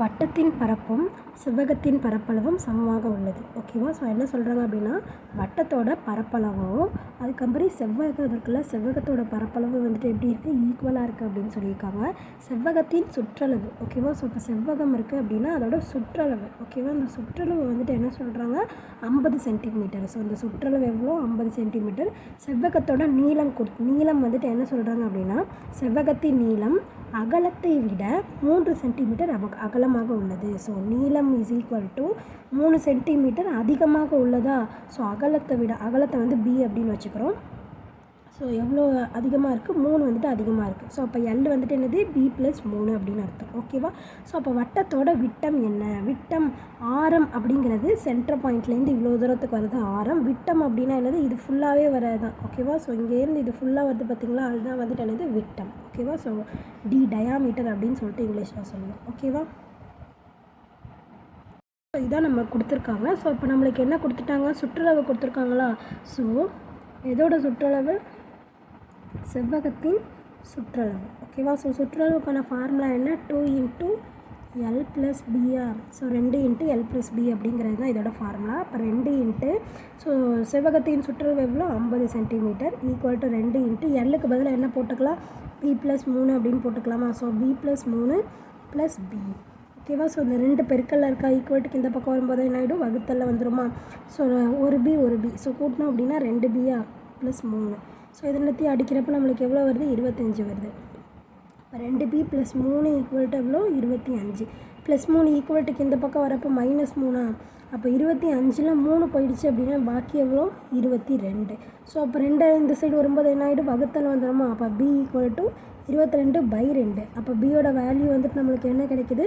வட்டத்தின் பரப்பும் செவ்வகத்தின் பரப்பளவும் சமமாக உள்ளது. ஓகேவா ஸோ என்ன சொல்கிறாங்க அப்படின்னா வட்டத்தோட பரப்பளவும் அதுக்கப்புறம் செவ்வகம் இருக்குல்ல செவ்வகத்தோட பரப்பளவு வந்துட்டு எப்படி இருக்குது ஈக்குவலாக இருக்குது அப்படின்னு சொல்லியிருக்காங்க. செவ்வகத்தின் சுற்றளவு ஓகேவா ஸோ இப்போ செவ்வகம் இருக்குது அப்படின்னா அதோட சுற்றளவு ஓகேவா அந்த சுற்றளவு வந்துட்டு என்ன சொல்கிறாங்க ஐம்பது சென்டிமீட்டர் ஸோ அந்த சுற்றளவு எவ்வளோ? ஐம்பது சென்டிமீட்டர் செவ்வகத்தோட நீளம் கொடு நீளம் வந்துட்டு என்ன சொல்கிறாங்க அப்படின்னா செவ்வகத்தின் நீளம் அகலத்தை விட மூன்று சென்டிமீட்டர் அவ அகலமாக உள்ளது. ஸோ நீளம் இஸ் ஈக்குவல் டு மூணு சென்டிமீட்டர் அதிகமாக உள்ளதா? ஸோ அகலத்தை விட அகலத்தை வந்து பி அப்படின்னு வச்சுக்கிறோம். ஸோ எவ்வளோ அதிகமாக இருக்குது மூணு வந்துட்டு அதிகமாக இருக்குது ஸோ அப்போ எல் வந்துட்டு என்னது? பி ப்ளஸ் மூணு அப்படின்னு அர்த்தம். ஓகேவா ஸோ அப்போ வட்டத்தோட விட்டம் என்ன? விட்டம் ஆரம் அப்படிங்கிறது சென்டர் பாயிண்ட்லேருந்து இவ்வளோ தூரத்துக்கு வருது ஆரம். விட்டம் அப்படின்னா என்னது? இது ஃபுல்லாகவே வராது தான் ஓகேவா ஸோ இங்கேருந்து இது ஃபுல்லாக வருது பார்த்தீங்களா அதுதான் வந்துட்டு என்னது? விட்டம். ஓகேவா ஸோ டி டயாமீட்டர் அப்படின்னு சொல்லிட்டு இங்கிலீஷில் சொல்லுவோம். ஓகேவா ஸோ இதான் நம்ம கொடுத்துருக்காங்க. ஸோ இப்போ நம்மளுக்கு என்ன கொடுத்துட்டாங்க? சுற்றுலாவை கொடுத்துருக்காங்களா? ஸோ எதோட சுற்றளவு? செவ்வகத்தின் சுற்றளவு. ஓகேவா ஸோ சுற்றளவுக்கான ஃபார்முலா என்ன? Two into L plus B R so ரெண்டு இன்ட்டு எல் ப்ளஸ் பி அப்படிங்கிறது தான் இதோட ஃபார்முலா அப்போ ரெண்டு இன்ட்டு ஸோ செவ்வகத்தின் சுற்றளவு எவ்வளோ? ஐம்பது சென்டிமீட்டர் ஈக்குவல் டு ரெண்டு இன்ட்டு எல்லுக்கு பதிலாக என்ன போட்டுக்கலாம்? பி ப்ளஸ் மூணு அப்படின்னு போட்டுக்கலாமா? ஸோ பி ப்ளஸ் மூணு ப்ளஸ் பி ஓகேவா? ஸோ இந்த ரெண்டு பெருக்கல்ல இருக்கா? ஈக்குவல்ட்டுக்கு இந்த பக்கம் வரும்போது என்ன ஆகிடும் வகுத்தல்ல வந்துருமா? ஸோ ஒரு பி ஒரு பி ஸோ கூட்டினோம் அப்படின்னா ரெண்டு பியா ப்ளஸ் மூணு. ஸோ இது எல்லாத்தையும் அடிக்கிறப்ப நம்மளுக்கு எவ்வளோ வருது? இருபத்தஞ்சி வருது. இப்போ ரெண்டு பி ப்ளஸ் மூணு ஈக்குவல்ட்டு எவ்வளோ இருபத்தி அஞ்சு. ப்ளஸ் மூணு ஈக்குவல்ட்டுக்கு இந்த பக்கம் வரப்போ மைனஸ் மூணா? அப்போ இருபத்தி அஞ்சில் மூணு போயிடுச்சு அப்படின்னா பாக்கி எவ்வளோ இருபத்தி ரெண்டு. ஸோ அப்போ ரெண்டு இந்த சைடு வரும்போது என்ன ஆகிடும் வகுத்தல் வந்துடுமா அப்போ பி ஈக்குவல் டு இருபத்தி ரெண்டு பை ரெண்டு. அப்போ பியோட வேல்யூ வந்துட்டு நம்மளுக்கு என்ன கிடைக்குது?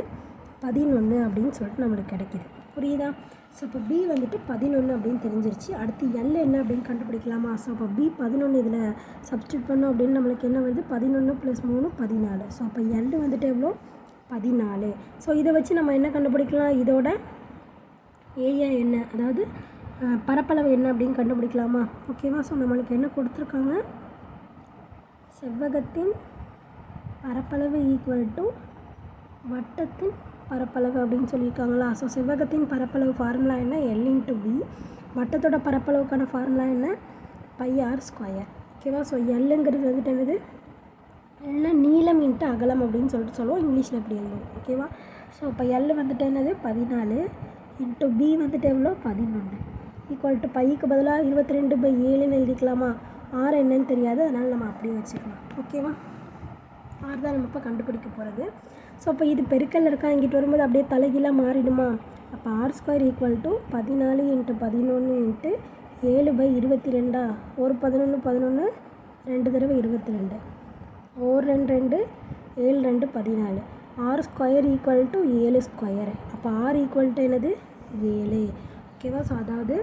பதினொன்று அப்படின்னு சொல்லிட்டு நம்மளுக்கு கிடைக்கிது. புரியுதா? ஸோ இப்போ பி வந்துட்டு பதினொன்று அப்படின்னு தெரிஞ்சிருச்சு. அடுத்து எல் என்ன அப்படின்னு கண்டுபிடிக்கலாமா? ஸோ அப்போ பி பதினொன்று இதில் சப்ஸ்டியூட் பண்ணோம் அப்படின்னு நம்மளுக்கு என்ன வருது? பதினொன்று ப்ளஸ் மூணு பதினாலு. ஸோ அப்போ எல் வந்துட்டு எவ்வளோ? பதினாலு. ஸோ இதை வச்சு நம்ம என்ன கண்டுபிடிக்கலாம்? இதோட ஏரியா என்ன? அதாவது பரப்பளவு என்ன அப்படின்னு கண்டுபிடிக்கலாமா? ஓகேவா ஸோ நம்மளுக்கு என்ன கொடுத்துருக்காங்க? செவ்வகத்தின் பரப்பளவு ஈக்குவல் டு வட்டத்தின் பரப்பளவு அப்படின்னு சொல்லியிருக்காங்களா? ஸோ செவ்வகத்தின் பரப்பளவு ஃபார்முலா என்ன? எல் இன்ட்டு பி வட்டத்தோட பரப்பளவுக்கான ஃபார்முலா என்ன? பை ஆர் ஸ்கொயர் ஓகேவா ஸோ எல்லுங்கிறது வந்துட்டு என்னது? எல்னா நீளம் இன்ட்டு அகலம் அப்படின்னு சொல்லிட்டு சொல்லுவோம். இங்கிலீஷில் எப்படி எழுதுவோம்? ஓகேவா ஸோ இப்போ எல் வந்துட்டு என்னது? பதினாலு இன்ட்டு பி வந்துட்டு எவ்வளோ? பதினொன்று ஈக்குவல் டு பைக்கு பதிலாக இருபத்தி ரெண்டு பை ஏழுன்னு எழுதிக்கலாமா? ஆறு என்னன்னு தெரியாது. அதனால் நம்ம அப்படியே வச்சுக்கலாம். ஓகேவா ஆறு தான் நம்ம இப்போ கண்டுபிடிக்க போகிறது ஸோ அப்போ இது பெருக்கல் இருக்கா? இங்கிட்டு வரும்போது அப்படியே தலைகீழாக மாறிடுமா? அப்போ ஆர் ஸ்கொயர் ஈக்குவல் டு பதினாலு இன்ட்டு பதினொன்று இன்ட்டு ஏழு பை இருபத்தி ரெண்டா ஒரு பதினொன்று பதினொன்று ரெண்டு தடவை இருபத்தி ரெண்டு ஒரு ரெண்டு ரெண்டு ஏழு ரெண்டு பதினாலு. ஆறு ஸ்கொயர் ஈக்குவல் டு ஏழு ஸ்கொயர் அப்போ ஆறு ஈக்குவல் டு என்னது? ஏழு. ஓகேவா ஸோ அதாவது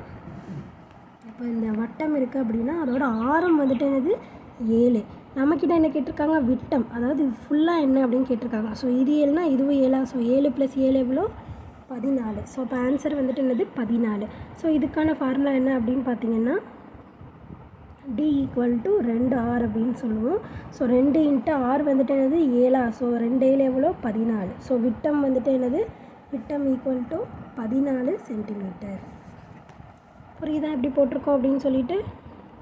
இப்போ இந்த வட்டம் இருக்குது அப்படின்னா அதோட ஆரம் வந்துட்டு என்னது? ஏழு. நம்மக்கிட்ட என்ன கேட்டிருக்காங்க? விட்டம். அதாவது இது ஃபுல்லாக என்ன அப்படின்னு கேட்டிருக்காங்க. ஸோ இது ஏழுனா இதுவும் ஏழா. ஸோ ஏழு ப்ளஸ் ஏழு எவ்வளோ? பதினாலு. ஸோ இப்போ ஆன்சர் வந்துட்டு என்னது? பதினாலு. ஸோ இதுக்கான ஃபார்முலா என்ன அப்படின்னு பார்த்தீங்கன்னா டி ஈக்குவல் டு ரெண்டு ஆர் அப்படின்னு சொல்லுவோம். ஸோ ரெண்டு இன்ட்டு ஆர் வந்துட்டு என்னது? ஏழா. ஸோ ரெண்டு ஏழு எவ்வளோ? பதினாலு. ஸோ விட்டம் வந்துட்டு என்னது? விட்டம் ஈக்குவல் டு பதினாலு சென்டிமீட்டர் புரியுதா? எப்படி போட்டிருக்கோம் அப்படின்னு சொல்லிட்டு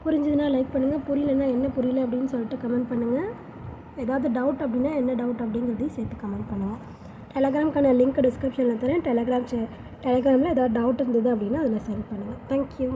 புரிஞ்சுதுன்னா லைக் பண்ணுங்கள் புரியலன்னா என்ன புரியல அப்படின்னு சொல்லிட்டு கமெண்ட் பண்ணுங்கள் ஏதாவது டவுட் அப்படின்னா என்ன டவுட் அப்படிங்கிறதையும் சேர்த்து கமெண்ட் பண்ணுங்கள் டெலகிராம்க்கான லிங்க் டிஸ்கிரிப்ஷனில் தரேன். டெலகிராம் டெலகிராமில் ஏதாவது டவுட் இருந்தது அப்படின்னா அதில் சென்ட் பண்ணுங்கள் தேங்க்யூ